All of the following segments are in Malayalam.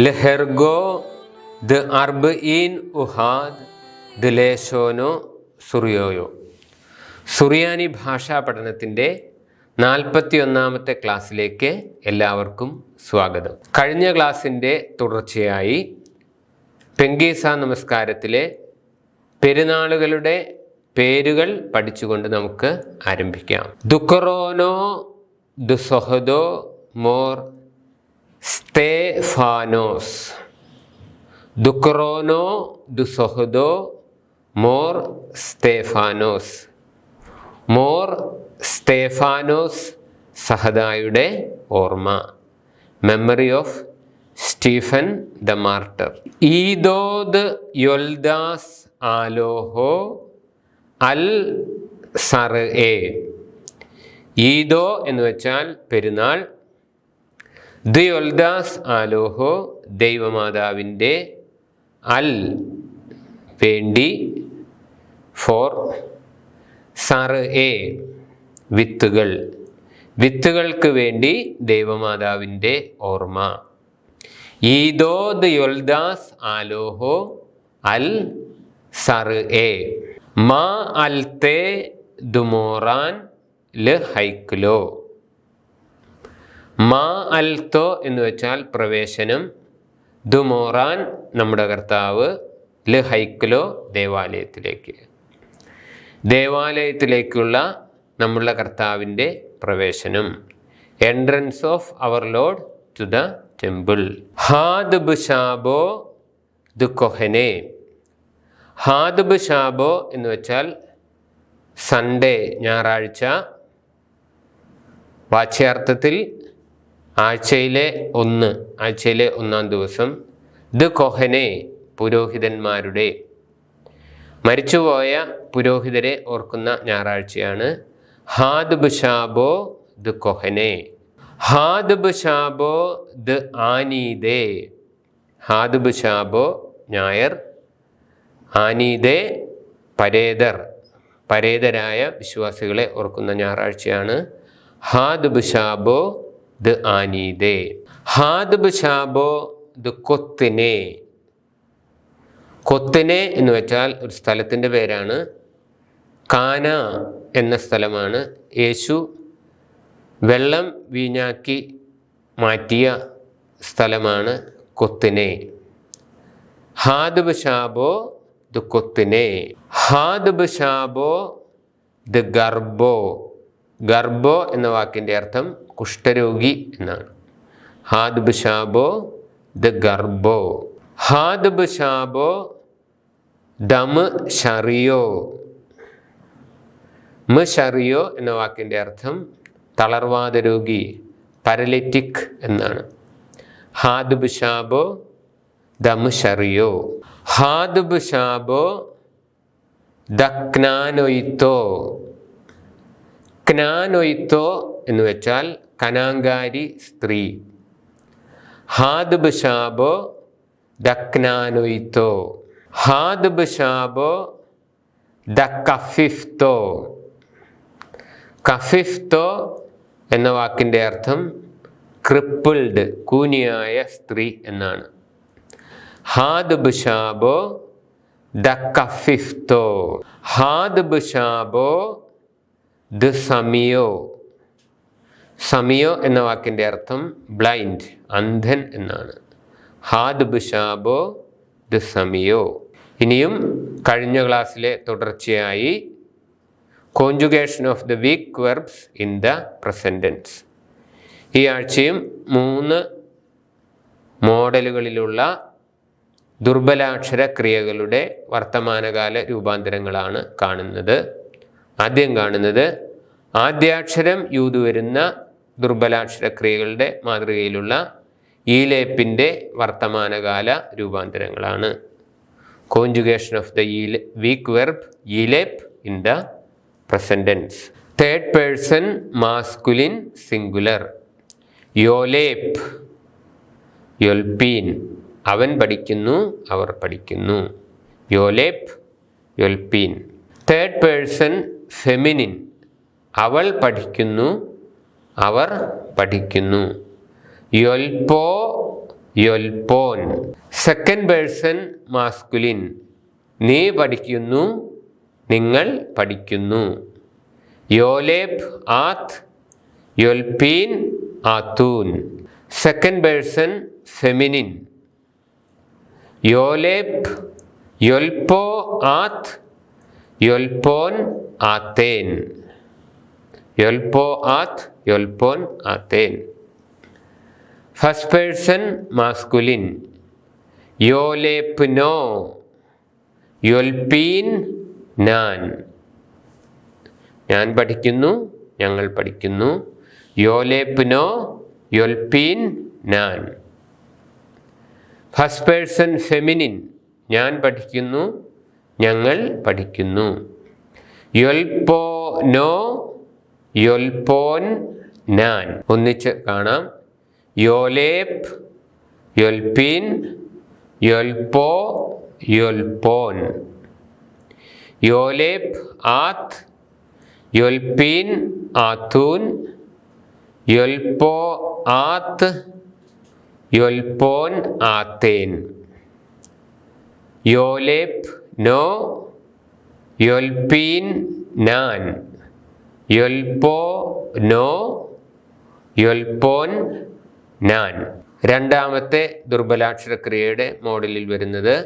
ലഹെർഗോ ദ അർബ് ഇൻ ഉഹാദ് ദ ലേശോനോ സുറിയോയോ സുറിയാനി ഭാഷാ പഠനത്തിന്റെ നാൽപ്പത്തിയൊന്നാമത്തെ ക്ലാസ്സിലേക്ക് എല്ലാവർക്കും സ്വാഗതം. കഴിഞ്ഞ ക്ലാസ്സിന്റെ തുടർച്ചയായി പെങ്കീസ നമസ്കാരത്തിലെ പെരുന്നാളുകളുടെ പേരുകൾ പഠിച്ചുകൊണ്ട് നമുക്ക് ആരംഭിക്കാം. ദുക്കറോനോ ദുസൊഹദോ മോർ സ്തേഫാനോസ് ദുക്രോനോ ദുസഹദോ മോർ സ്തേഫാനോസ് മോർ സ്തേഫാനോസ് സഹദായുടെ ഓർമ്മ. Memory of Stephen the martyr ഈദോദ് യൊൽദാസ് ആലോഹോ അൽ സർ എ. ഈദോ എന്ന് വെച്ചാൽ പെരുന്നാൾ ദിയൊൽദാസ് ആലോഹോ ദൈവമാതാവിന്റെ അൽ വേണ്ടി ഫോർ സാറ് എ വിത്തുകൾ. വിത്തുകൾക്ക് വേണ്ടി ദൈവമാതാവിന്റെ ഓർമ്മ. ഈദോ ദ യൊൽദാസ് ആലോഹോ അൽ സാറ് എ. മാ അൽത്തെ ദുമോറാൻ ൽ മാ അൽത്തോ എന്ന് വെച്ചാൽ പ്രവേശനം ദുമോറാൻ നമ്മുടെ കർത്താവ് ൽ ഹൈക്കലോ ദേവാലയത്തിലേക്ക്. ദേവാലയത്തിലേക്കുള്ള നമ്മളുടെ കർത്താവിന്റെ പ്രവേശനം. Entrance of our lord to the temple HAAD ബുഷാബോ ദു കൊഹനെ ഹാദ് ബുഷാബോ എന്ന് വെച്ചാൽ സൺഡേ ഞായറാഴ്ച. വാച്യാർത്ഥത്തിൽ ആഴ്ചയിലെ ഒന്ന് ആഴ്ചയിലെ ഒന്നാം ദിവസം ദ കൊഹനെ പുരോഹിതന്മാരുടെ മരിച്ചുപോയ പുരോഹിതരെ ഓർക്കുന്ന ഞായറാഴ്ചയാണ് ഹാദ് ബുഷാബോ ദ കൊഹനെ. ഹാദ് ബുഷാബോ ദ ആനീദേ. ഹാദ് ബുഷാബോ ഞായർ ആനീദേ പരേതർ. പരേതരായ വിശ്വാസികളെ ഓർക്കുന്ന ഞായറാഴ്ചയാണ് ഹാദ് ബുഷാബോ ദ ആനീതേ ഹാദ് ഷാബോ ദ കൊത്തിനെ. കൊത്തിനെ എന്ന് വെച്ചാൽ ഒരു സ്ഥലത്തിന്റെ പേരാണ്. കാന എന്ന സ്ഥലമാണ്. യേശു വെള്ളം വീഞ്ഞാക്കി മാറ്റിയ സ്ഥലമാണ് കൊത്തിനെ. ഹാദ് ഷാബോ ദ കൊത്തിനെ. ഹാദ് ഷാബോ ദ ഗർബോ. ഗർബോ എന്ന വാക്കിന്റെ അർത്ഥം കുഷ്ഠരോഗി എന്നാണ്. ഹാദ് ബുഷാബോ ദ ഗർഭോ. ഹാദ് ദമ ഷറിയോ മ ഷറിയോ എന്ന വാക്കിന്റെ അർത്ഥം തളർവാദ രോഗി പാരലിറ്റിക് എന്നാണ്. ഹാദ് ദമ ഷറിയോ ഹാദ് ബുഷാബോ ദക്നാനൊയ്ത്തോ. ക്നാനൊയ്ത്തോ എന്ന് വെച്ചാൽ കനാങ്കാരി സ്ത്രീ. ഹാദ് ബുഷാബോ ദക്നാനൊയ്ത്തോ. ഹാദ് ബുഷാബോ ദ കഫിഫ്തോ കഫിഫ്തോ എന്ന വാക്കിന്റെ അർത്ഥം ക്രിപ്പിൾഡ് കൂനിയായ സ്ത്രീ എന്നാണ്. ഹാദ് ബുഷാബോ ദ കഫിഫ്തോ ഹാദ് ബുഷാബോ ദ സമിയോ സമിയോ എന്ന വാക്കിന്റെ അർത്ഥം ബ്ലൈൻഡ് അന്ധൻ എന്നാണ്. ഹാദ് ബുഷാബോ ദ സമിയോ. ഇനിയും കഴിഞ്ഞ ക്ലാസ്സിലെ തുടർച്ചയായി conjugation of the weak verbs in the present tense ഈ ആഴ്ചയും മൂന്ന് മോഡലുകളിലുള്ള ദുർബലാക്ഷര ക്രിയകളുടെ വർത്തമാനകാല രൂപാന്തരങ്ങളാണ് കാണുന്നത്. ആദ്യം കാണുന്നത് ആദ്യാക്ഷരം യൂത് വരുന്ന ദുർബലാക്ഷര ക്രിയകളുടെ മാതൃകയിലുള്ള ഈലേപ്പിന്റെ വർത്തമാനകാല രൂപാന്തരങ്ങളാണ്. കോഞ്ചുഗേഷൻ ഓഫ് ദ ഈ weak verb ഈലേപ്പ് in the present tense third person masculine singular യോലേപ്പ് യൊൽപീൻ അവൻ പഠിക്കുന്നു അവർ പഠിക്കുന്നു. യോലേപ്പ് യൊൽപീൻ തേർഡ് പേഴ്സൺ ഫെമിനിൻ അവൾ പഠിക്കുന്നു അവർ പഠിക്കുന്നു. യൊൽപോ യൊൽപോൻ. സെക്കൻഡ് പേഴ്സൺ മാസ്കുലിൻ നീ പഠിക്കുന്നു നിങ്ങൾ പഠിക്കുന്നു. യോലേപ് ആത്ത് യൊൽപീൻ ആത്തൂൻ. സെക്കൻഡ് പേഴ്സൺ ഫെമിനിൻ യോലേപ് യൊൽപോ ആത്ത് യൊൽപോൻ ആത്തേൻ. യൊൽപോ ആത് യൊൽപോൻ ആത്തേൻ ഫസ്റ്റ് പേഴ്സൺ മാസ്കുലിൻ യോലേപ്നോ യൊൽപീൻ നാൻ ഞാൻ പഠിക്കുന്നു ഞങ്ങൾ പഠിക്കുന്നു. യോലേപ്നോ യൊൽപീൻ നാൻ ഫസ്റ്റ് പേഴ്സൺ ഫെമിനിൻ ഞാൻ പഠിക്കുന്നു ഞങ്ങൾ പഠിക്കുന്നു. യൊൽപോ നോ യൊൽപോൻ നാൻ. ഒന്നിച്ച് കാണാം. യോലേപ് യൊൽപീൻ യൊൽപോ യൊൽപോൻ. യോലേപ് ആത്ത് യൊൽപീൻ ആത്തൂൻ. യൊൽപോ ആത്ത് യൊൽപോൻ ആത്തേൻ. യോലേപ് നോ യൊൽപീൻ നാൻ. യൊൽപോ നോ യൊൽപോൻ നാൻ. രണ്ടാമത്തെ ദുർബലാക്ഷരക്രിയയുടെ മോഡലിൽ വരുന്നത്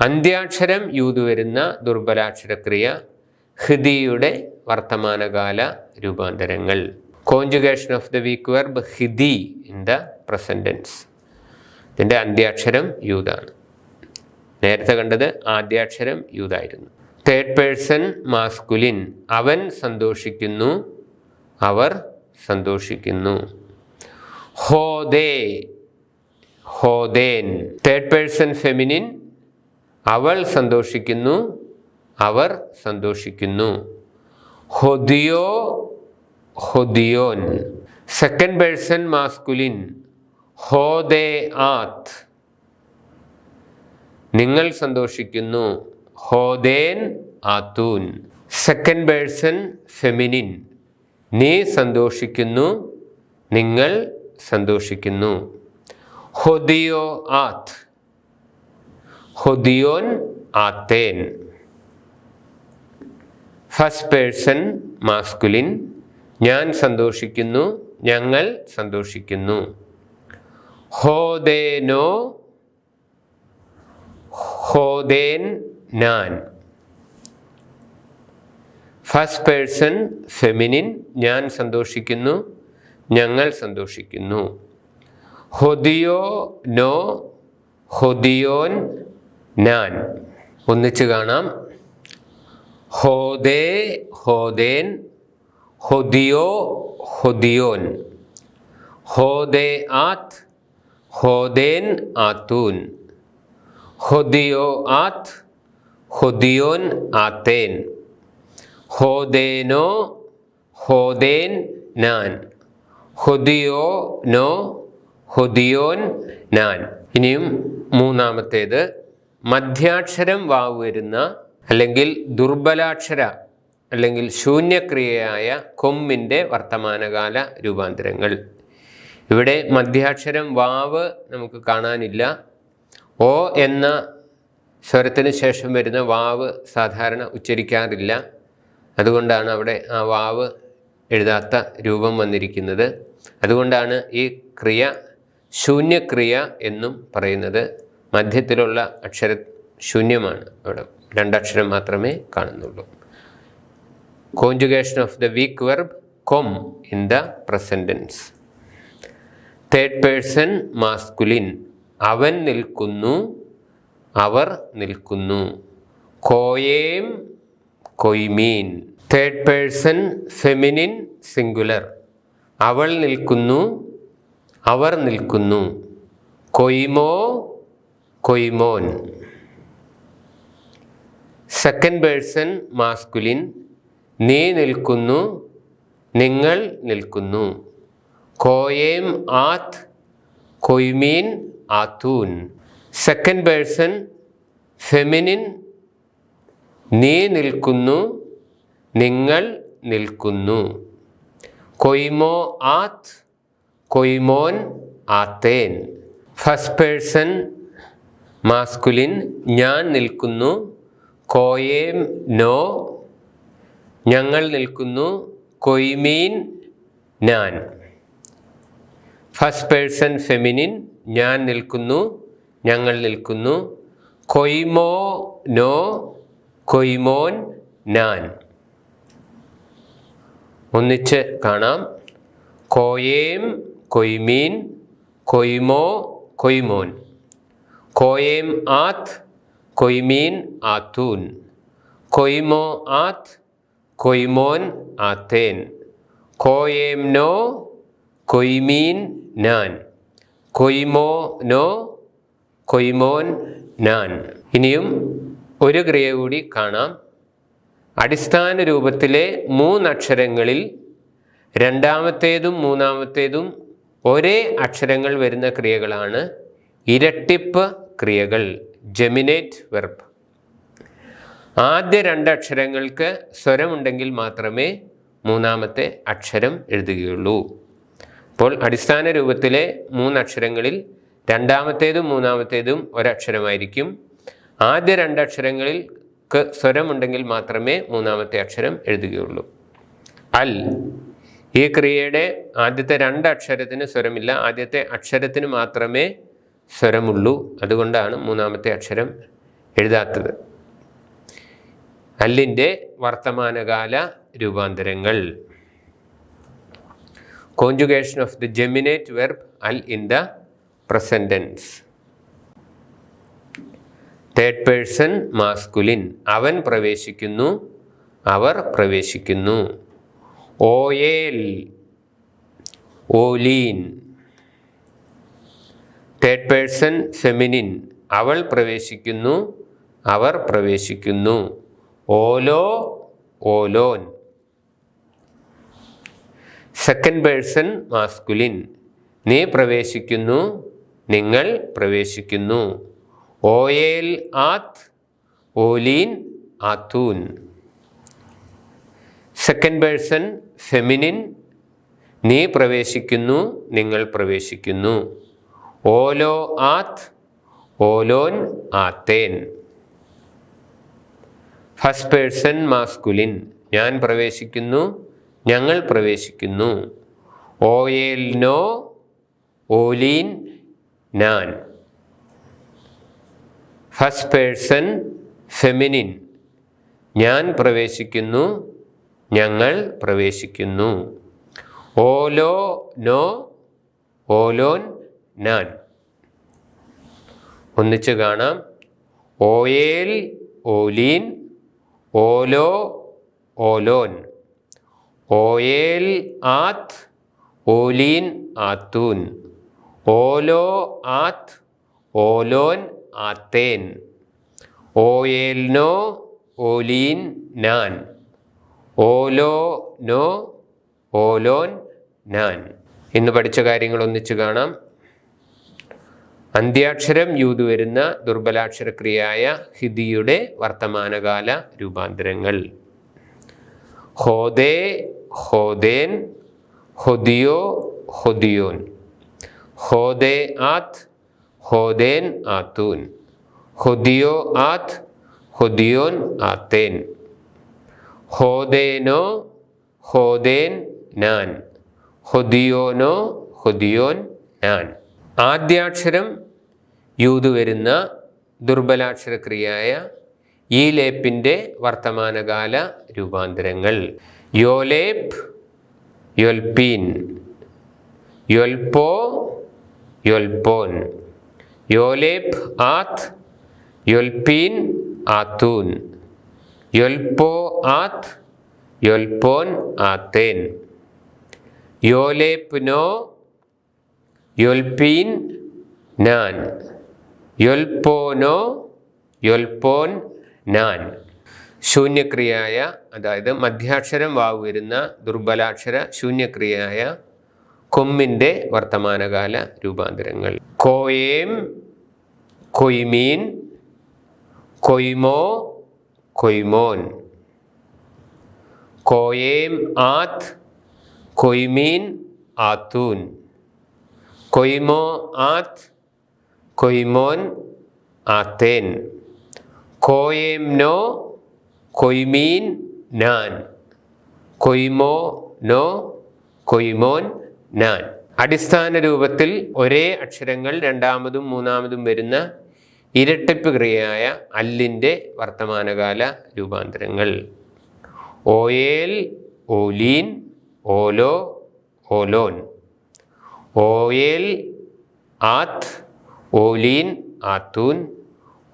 അന്ത്യാക്ഷരം യൂത് വരുന്ന ദുർബലാക്ഷരക്രിയ ഹിദിയുടെ വർത്തമാനകാല രൂപാന്തരങ്ങൾ. Conjugation of the weak verb ഹിദി in the present tense ഇതിന്റെ അന്ത്യാക്ഷരം യൂതാണ്. നേരത്തെ കണ്ടത് ആദ്യാക്ഷരം യൂതായിരുന്നു. തേർഡ് പേഴ്സൺ മാസ്കുലിൻ അവൻ സന്തോഷിക്കുന്നു. അവർ സന്തോഷിക്കുന്നു. ഹോദേ. ഹോദേൻ. തേർഡ് പേഴ്സൺ ഫെമിനിൻ അവൾ സന്തോഷിക്കുന്നു. അവർ സന്തോഷിക്കുന്നു. ഹൊദിയോ. ഹൊദിയോൻ. സെക്കൻഡ് പേഴ്സൺ മാസ്കുലിൻ ഹോദേ ആത്ത് നിങ്ങൾ സന്തോഷിക്കുന്നു. ഹോദേൻ ആത്തൂൻ. സെക്കൻഡ് പേഴ്സൺ ഫെമിനിൻ നീ സന്തോഷിക്കുന്നു നിങ്ങൾ സന്തോഷിക്കുന്നു. ഹൊദിയോ ആത്ത്. ഹൊദിയോൻ ആത്തേൻ. ഫസ്റ്റ് പേഴ്സൺ മാസ്കുലിൻ ഞാൻ സന്തോഷിക്കുന്നു ഞങ്ങൾ സന്തോഷിക്കുന്നു. ഹോദേനോ ഹോദേൻ ഞാൻ ഫസ്റ്റ് പേഴ്സൺ ഫെമിനിൻ ഞാൻ സന്തോഷിക്കുന്നു ഞങ്ങൾ സന്തോഷിക്കുന്നു. ഹൊദിയോ നോ ഹൊദിയോൻ ഞാൻ ഒന്നിച്ച് കാണാം. ഹോദേ ഹോദേൻ ഹൊദിയോ ഹൊദിയോൻ. ഹോദേ ആത്ത് ഹോദേൻ ആത്തൂൻ. ഹൊദിയോ ആത്ത് ഹൊദിയോൻ ആത്തേൻ. ഹോദേനോ ഹോദേൻ നാൻ. ഹൊദിയോ നോ ഹൊദിയോൻ നാൻ. ഇനിയും മൂന്നാമത്തേത്. മധ്യാക്ഷരം വാവ് വരുന്ന അല്ലെങ്കിൽ ദുർബലാക്ഷര അല്ലെങ്കിൽ ശൂന്യക്രിയയായ കൊമ്മിന്റെ വർത്തമാനകാല രൂപാന്തരങ്ങൾ. ഇവിടെ മധ്യാക്ഷരം വാവ് നമുക്ക് കാണാനില്ല. ഓ എന്ന സ്വരത്തിന് ശേഷം വരുന്ന വാവ് സാധാരണ ഉച്ചരിക്കാറില്ല. അതുകൊണ്ടാണ് അവിടെ ആ വാവ് എഴുതാത്ത രൂപം വന്നിരിക്കുന്നത്. അതുകൊണ്ടാണ് ഈ ക്രിയ ശൂന്യക്രിയ എന്നും പറയുന്നത്. മധ്യത്തിലുള്ള അക്ഷര ശൂന്യമാണ് അവിടെ. രണ്ടക്ഷരം മാത്രമേ കാണുന്നുള്ളൂ. Conjugation of the weak verb കൊം in the present tense third person masculine അവൻ നിൽക്കുന്നു അവർ നിൽക്കുന്നു. കോയേം കൊയ്മീൻ തേർഡ് പേഴ്സൺ ഫെമിനിൻ സിംഗുലർ അവൾ നിൽക്കുന്നു അവർ നിൽക്കുന്നു. കൊയ്മോ കൊയ്മോൻ. സെക്കൻഡ് പേഴ്സൺ മാസ്കുലിൻ നീ നിൽക്കുന്നു നിങ്ങൾ നിൽക്കുന്നു. കോയേം ആത് കൊയ്മീൻ ആത്തൂൻ. സെക്കൻഡ് പേഴ്സൺ ഫെമിനിൻ നീ നിൽക്കുന്നു നിങ്ങൾ നിൽക്കുന്നു. കൊയ്മോ ആത് കൊയ്മോൻ ആത്തേൻ ഫസ്റ്റ് പേഴ്സൺ മാസ്കുലിൻ ഞാൻ നിൽക്കുന്നു കോയേം നോ ഞങ്ങൾ നിൽക്കുന്നു കൊയ്മീൻ ഞാൻ. ഫസ്റ്റ് പേഴ്സൺ ഫെമിനിൻ ഞാൻ നിൽക്കുന്നു ഞങ്ങൾ നിൽക്കുന്നു. കൊയ്മോ നോ കൊയ്മോൻ നാൻ. ഒന്നിച്ച് കാണാം. കോയേം കൊയ്മീൻ കൊയ്മോ കൊയ്മോൻ. കോയേം ആത്ത് കൊയ്മീൻ ആത്തൂൻ. കൊയ്മോ ആത്ത് കൊയ്മോൻ ആത്തേൻ. കോയേം നോ കൊയ്മീൻ നാൻ. കൊയ്മോ നോ കൊയ്മോൻ നാൻ. ഇനിയും ഒരു ക്രിയ കൂടി കാണാം. അടിസ്ഥാന രൂപത്തിലെ മൂന്നക്ഷരങ്ങളിൽ രണ്ടാമത്തേതും മൂന്നാമത്തേതും ഒരേ അക്ഷരങ്ങൾ വരുന്ന ക്രിയകളാണ് ഇരട്ടിപ്പ് ക്രിയകൾ ജെമിനേറ്റ് വെർബ്. ആദ്യ രണ്ടക്ഷരങ്ങൾക്ക് സ്വരമുണ്ടെങ്കിൽ മാത്രമേ മൂന്നാമത്തെ അക്ഷരം എഴുതുകയുള്ളൂ. അപ്പോൾ അടിസ്ഥാന രൂപത്തിലെ മൂന്നക്ഷരങ്ങളിൽ രണ്ടാമത്തേതും മൂന്നാമത്തേതും ഒരക്ഷരമായിരിക്കും. ആദ്യ രണ്ടക്ഷരങ്ങളിൽ സ്വരമുണ്ടെങ്കിൽ മാത്രമേ മൂന്നാമത്തെ അക്ഷരം എഴുതുകയുള്ളൂ. അൽ. ഈ ക്രിയയുടെ ആദ്യത്തെ രണ്ട് അക്ഷരത്തിന് സ്വരമില്ല. ആദ്യത്തെ അക്ഷരത്തിന് മാത്രമേ സ്വരമുള്ളൂ. അതുകൊണ്ടാണ് മൂന്നാമത്തെ അക്ഷരം എഴുതാത്തത്. അല്ലിന്റെ വർത്തമാനകാല രൂപാന്തരങ്ങൾ. Conjugation of the geminate verb Al in the present tense third person masculine അവൻ പ്രവേശിക്കുന്നു അവർ പ്രവേശിക്കുന്നു. ഓയേൽ ഓലീൻ. തേർഡ് പേഴ്സൺ ഫെമിനിൻ അവൾ പ്രവേശിക്കുന്നു അവർ പ്രവേശിക്കുന്നു. ഓലോ ഓലോൻ. സെക്കൻഡ് പേഴ്സൺ മാസ്കുലിൻ നീ പ്രവേശിക്കുന്നു നിങ്ങൾ പ്രവേശിക്കുന്നു. ഓയേൽ ആത് ഓലീൻ ആത്തൂൻ. സെക്കൻഡ് പേഴ്സൺ ഫെമിനിൻ നീ പ്രവേശിക്കുന്നു നിങ്ങൾ പ്രവേശിക്കുന്നു. ഓലോ ആത് ഓലോൻ ആത്തേൻ. ഫസ്റ്റ് പേഴ്സൺ മാസ്കുലിൻ ഞാൻ പ്രവേശിക്കുന്നു ഞങ്ങൾ പ്രവേശിക്കുന്നു. ഓയേൽ നോ ഓലീൻ ഞാൻ ഫസ്റ്റ് പേഴ്സൺ ഫെമിനിൻ ഞാൻ പ്രവേശിക്കുന്നു ഞങ്ങൾ പ്രവേശിക്കുന്നു. ഓലോ നോ ഓലോൻ ഞാൻ ഒന്നിച്ച് കാണാം. ഓയേൽ ഓലീൻ ഓലോ ഓലോൻ. ഓയേൽ ആത് ഓലീൻ ആത്തൂൻ. ഓലോ ആത് ഓലോൻ ആത്തേൻ. ഓയേൽനോ ഓലീൻ നാൻ. ഓലോ നോ ഓലോൻ നാൻ. ഇന്ന് പഠിച്ച കാര്യങ്ങൾ ഒന്നിച്ച് കാണാം. അന്ത്യാക്ഷരം യൂത് വരുന്ന ദുർബലാക്ഷരക്രിയയായ ഹിദിയുടെ വർത്തമാനകാല രൂപാന്തരങ്ങൾ. ഹോദേ ഹോദേൻ ഹൊദിയോ ഹൊദിയോൻ. ഹോദേ ആത്ത് ഹോദേൻ ആത്തൂൻ. ഹുദിയോ ആത്ത് ഹുദിയോൻ ആത്തേൻ. ഹോദേനോ ഹോദേൻ നാൻ. ഹുദിയോനോ ഹുദിയോൻ നാൻ. ആദ്യാക്ഷരം യൂത് വരുന്ന ദുർബലാക്ഷരക്രിയയായ ഈ ലേപ്പിന്റെ വർത്തമാനകാല രൂപാന്തരങ്ങൾ. യോലേപ്പ് യൊൽപീൻ. യൊൽപോ യൊൽപോൻ യോലേപ് ആത്ത് യൊൽപീൻ ആത്തൂൻ യൊൽപോ ആത്ത് യൊൽപോൻ ആത്തേൻ യോലേപ് നോ യൊൽപീൻ നാൻ യൊൽപോനോ യൊൽപോൻ നാൻ ശൂന്യക്രിയായ അതായത് മധ്യാക്ഷരം വാവ് വരുന്ന ദുർബലാക്ഷര ശൂന്യക്രിയയായ കൊമ്മിന്റെ വർത്തമാനകാല രൂപാന്തരങ്ങൾ. കോയേം കൊയ്മീൻ കൊയ്മോ കൊയ്മോൻ. കോയേം ആത് കൊയ്മീൻ ആത്തൂൻ. കൊയ്മോ ആത് കൊയ്മോൻ ആത്തേൻ. കോയേം നോ കൊയ്മീൻ നാൻ. കൊയ്മോ നോ കൊയ്മോൻ നാൻ അടിസ്ഥാന രൂപത്തിൽ ഒരേ അക്ഷരങ്ങൾ രണ്ടാമതും മൂന്നാമതും വരുന്ന ഇരട്ടിപ്പ് ക്രിയയായ അല്ലിന്റെ വർത്തമാനകാല രൂപാന്തരങ്ങൾ. ഓയേൽ ഓലീൻ ഓലോ ഓലോൻ. ഓയേൽ ആത്ത് ഓലീൻ ആത്തൂൻ.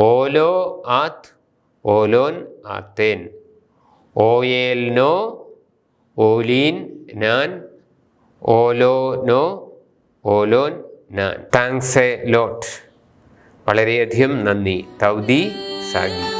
ഓലോ ആത്ത് ഓലോൻ ആത്തേൻ. ഓയേൽനോ ഓലീൻ നാൻ. ഓലോ നോ ഓലോൻ താങ്ക്സ് എ ലോട്ട്. വളരെയധികം നന്ദി. തൗദി സാഗി